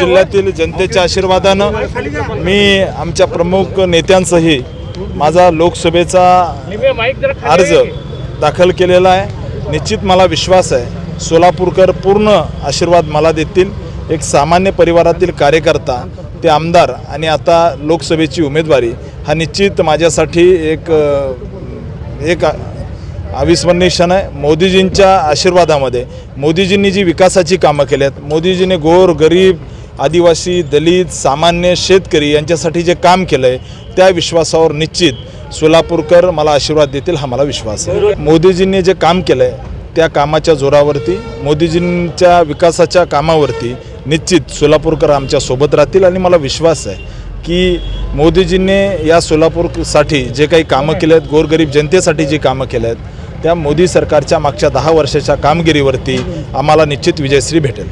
जिल्ह्यातील जनतेच्या आशीर्वादानं मी आमच्या प्रमुख नेत्यांसही माझा लोकसभेचा अर्ज दाखल केलेला आहे. निश्चित मला विश्वास आहे सोलापूरकर पूर्ण आशीर्वाद मला देतील. एक सामान्य परिवारातील कार्यकर्ता ते आमदार आणि आता लोकसभेची उमेदवारी हा निश्चित माझ्यासाठी एक एक अविस्मरणीय क्षण आहे. मोदीजींच्या आशीर्वादामध्ये मोदीजींनी जी विकासाची कामं केली आहेत मोदीजीने गोर गरीब आदिवासी दलित सामान्य शेतकरी यांच्यासाठी जे काम केलं आहे त्या विश्वासावर निश्चित सोलापूरकर मला आशीर्वाद देतील हा मला विश्वास आहे. मोदीजींनी जे काम केलं आहे त्या कामाच्या जोरावरती मोदीजींच्या विकासाच्या कामावरती निश्चित सोलापूरकर आमच्यासोबत राहतील आणि मला विश्वास आहे की मोदीजींनी या सोलापूरसाठी जे काही कामं केले आहेत गोरगरीब जनतेसाठी जी कामं केल्या आहेत त्या मोदी सरकारच्या मागच्या दहा वर्षाच्या कामगिरीवरती आम्हाला निश्चित विजयश्री भेटेल.